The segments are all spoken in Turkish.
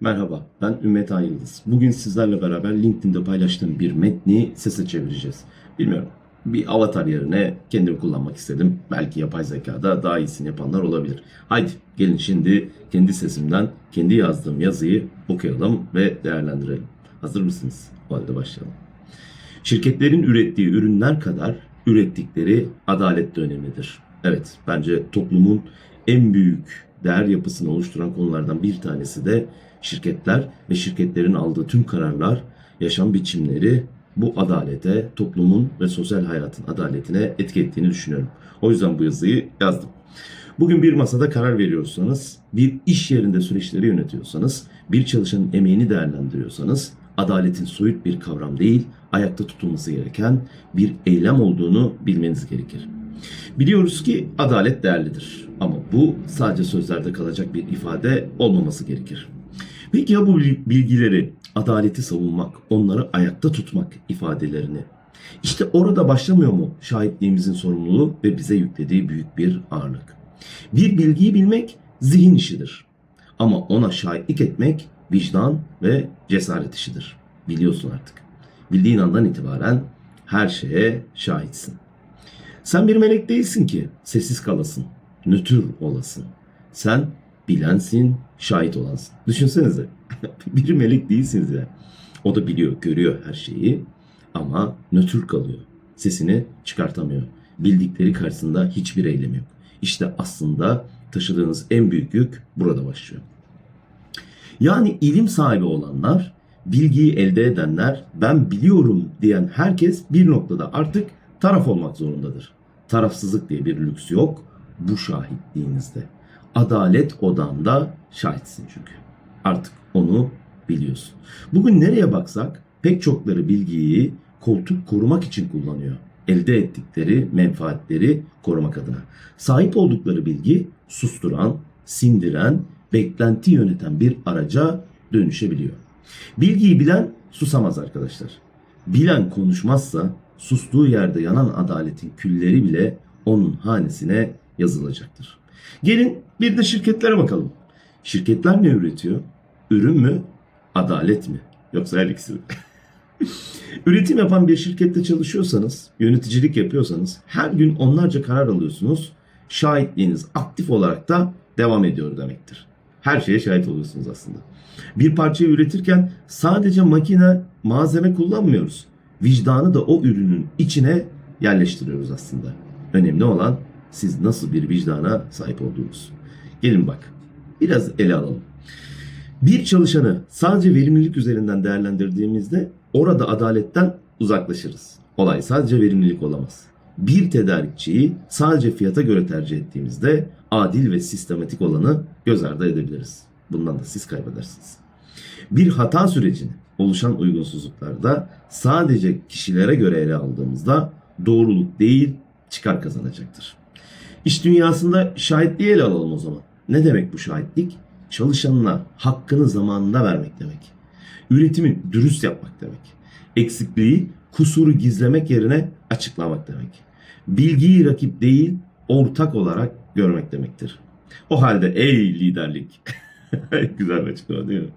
Merhaba, ben Ümmet Ay Yıldız. Bugün sizlerle beraber LinkedIn'de paylaştığım bir metni sese çevireceğiz. Bilmiyorum, bir avatar yerine kendimi kullanmak istedim. Belki yapay zekada daha iyisini yapanlar olabilir. Haydi gelin şimdi kendi sesimden kendi yazdığım yazıyı okuyalım ve değerlendirelim. Hazır mısınız? O halde başlayalım. Şirketlerin ürettiği ürünler kadar ürettikleri adalet de önemlidir. Evet, bence toplumun en büyük değer yapısını oluşturan konulardan bir tanesi de şirketler ve şirketlerin aldığı tüm kararlar, yaşam biçimleri bu adalete, toplumun ve sosyal hayatın adaletine etki ettiğini düşünüyorum. O yüzden bu yazıyı yazdım. Bugün bir masada karar veriyorsanız, bir iş yerinde süreçleri yönetiyorsanız, bir çalışanın emeğini değerlendiriyorsanız, adaletin soyut bir kavram değil, ayakta tutulması gereken bir eylem olduğunu bilmeniz gerekir. Biliyoruz ki adalet değerlidir ama bu sadece sözlerde kalacak bir ifade olmaması gerekir. Peki ya bu bilgileri, adaleti savunmak, onları ayakta tutmak ifadelerini? İşte orada başlamıyor mu şahitliğimizin sorumluluğu ve bize yüklediği büyük bir ağırlık? Bir bilgiyi bilmek zihin işidir. Ama ona şahitlik etmek vicdan ve cesaret işidir. Biliyorsun artık. Bildiğin andan itibaren her şeye şahitsin. Sen bir melek değilsin ki sessiz kalasın, nötr olasın. Sen bilensin, şahit olansın. Düşünsenize. bir melek değilsiniz ya. O da biliyor, görüyor her şeyi ama nötr kalıyor. Sesini çıkartamıyor. Bildikleri karşısında hiçbir eylem yok. İşte aslında taşıdığınız en büyük yük burada başlıyor. Yani ilim sahibi olanlar, bilgiyi elde edenler, ben biliyorum diyen herkes bir noktada artık taraf olmak zorundadır. Tarafsızlık diye bir lüks yok bu şahitliğinizde. Adalet odanda şahitsin çünkü. Artık onu biliyorsun. Bugün nereye baksak pek çokları bilgiyi koltuk korumak için kullanıyor. Elde ettikleri menfaatleri korumak adına. Sahip oldukları bilgi susturan, sindiren, beklenti yöneten bir araca dönüşebiliyor. Bilgiyi bilen susamaz arkadaşlar. Bilen konuşmazsa sustuğu yerde yanan adaletin külleri bile onun hanesine yazılacaktır. Gelin bir de şirketlere bakalım. Şirketler ne üretiyor? Ürün mü? Adalet mi? Yoksa her ikisi mi? Üretim yapan bir şirkette çalışıyorsanız, yöneticilik yapıyorsanız her gün onlarca karar alıyorsunuz. Şahitliğiniz aktif olarak da devam ediyor demektir. Her şeye şahit oluyorsunuz aslında. Bir parçayı üretirken sadece makine, malzeme kullanmıyoruz. Vicdanı da o ürünün içine yerleştiriyoruz aslında. Önemli olan siz nasıl bir vicdana sahip olduğunuz. Gelin bak, biraz ele alalım. Bir çalışanı sadece verimlilik üzerinden değerlendirdiğimizde orada adaletten uzaklaşırız. Olay sadece verimlilik olamaz. Bir tedarikçiyi sadece fiyata göre tercih ettiğimizde adil ve sistematik olanı göz ardı edebiliriz. Bundan da siz kaybedersiniz. Bir hata sürecini oluşan uygunsuzluklarda sadece kişilere göre ele aldığımızda doğruluk değil çıkar kazanacaktır. İş dünyasında şahitliği ele alalım o zaman. Ne demek bu şahitlik? Çalışanına hakkını zamanında vermek demek. Üretimi dürüst yapmak demek. Eksikliği, kusuru gizlemek yerine açıklamak demek. Bilgiyi rakip değil, ortak olarak görmek demektir. O halde ey liderlik. Güzel bir açıklama değil mi?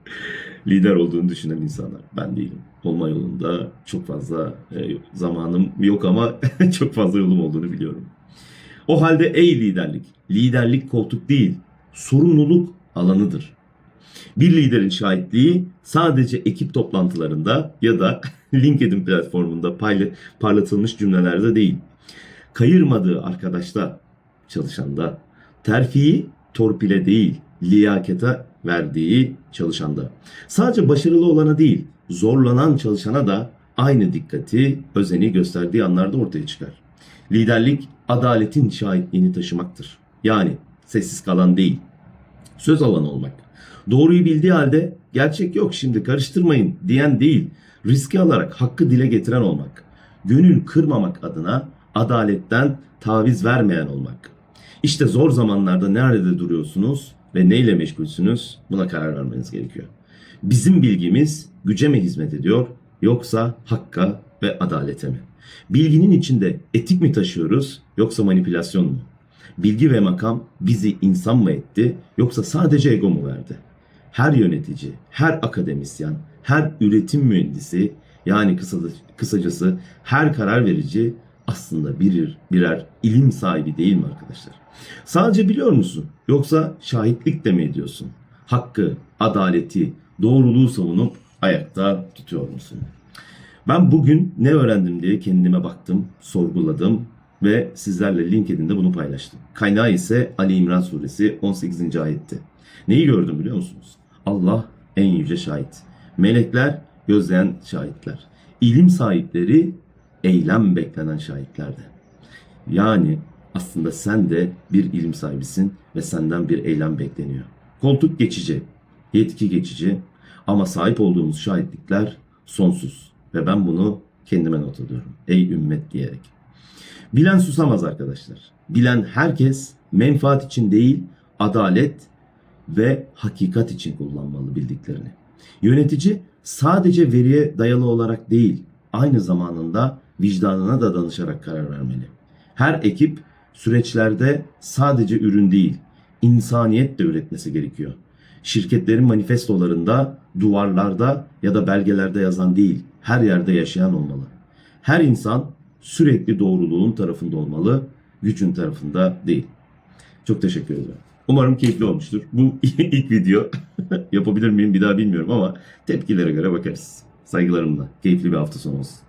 Lider olduğunu düşünen insanlar. Ben değilim. Olma yolunda çok fazla e, zamanım yok ama çok fazla yolum olduğunu biliyorum. O halde ey liderlik. Liderlik koltuk değil, sorumluluk alanıdır. Bir liderin şahitliği sadece ekip toplantılarında ya da LinkedIn platformunda parlatılmış cümlelerde değil. Kayırmadığı arkadaşta, çalışanda, terfiyi torpile değil, liyakete verdiği çalışanda. Sadece başarılı olana değil, zorlanan çalışana da aynı dikkati, özeni gösterdiği anlarda ortaya çıkar. Liderlik adaletin şahitliğini taşımaktır. Yani sessiz kalan değil, söz alanı olmak. Doğruyu bildiği halde gerçek yok şimdi karıştırmayın diyen değil, riski alarak hakkı dile getiren olmak. Gönül kırmamak adına adaletten taviz vermeyen olmak. İşte zor zamanlarda nerede duruyorsunuz ve neyle meşgulsünüz buna karar vermeniz gerekiyor. Bizim bilgimiz güce mi hizmet ediyor yoksa hakka ve adalete mi? Bilginin içinde etik mi taşıyoruz yoksa manipülasyon mu? Bilgi ve makam bizi insan mı etti yoksa sadece ego mu verdi? her yönetici, her akademisyen, her üretim mühendisi yani kısa, kısacası her karar verici aslında birer, birer ilim sahibi değil mi arkadaşlar? Sadece biliyor musun? Yoksa şahitlik de mi ediyorsun? Hakkı, adaleti, doğruluğu savunup ayakta tutuyor musun? Ben bugün ne öğrendim diye kendime baktım, sorguladım ve sizlerle LinkedIn'de bunu paylaştım. Kaynağı ise Ali İmran suresi 18. ayetti. Neyi gördüm biliyor musunuz? Allah en yüce şahit. Melekler gözleyen şahitler. İlim sahipleri eylem beklenen şahitlerdi. Yani aslında sen de bir ilim sahibisin ve senden bir eylem bekleniyor. Koltuk geçici, yetki geçici ama sahip olduğumuz şahitlikler sonsuz. Ve ben bunu kendime not alıyorum. Ey ümmet diyerek. Bilen susamaz arkadaşlar. Bilen herkes menfaat için değil, adalet ve hakikat için kullanmalı bildiklerini. Yönetici sadece veriye dayalı olarak değil, aynı zamanında vicdanına da danışarak karar vermeli. Her ekip süreçlerde sadece ürün değil, insaniyet de üretmesi gerekiyor. Şirketlerin manifestolarında, duvarlarda ya da belgelerde yazan değil, her yerde yaşayan olmalı. Her insan sürekli doğruluğun tarafında olmalı, gücün tarafında değil. Çok teşekkür ederim. Umarım keyifli olmuştur. Bu ilk video. Yapabilir miyim bir daha bilmiyorum ama tepkilere göre bakarız. Saygılarımla. Keyifli bir hafta sonu olsun.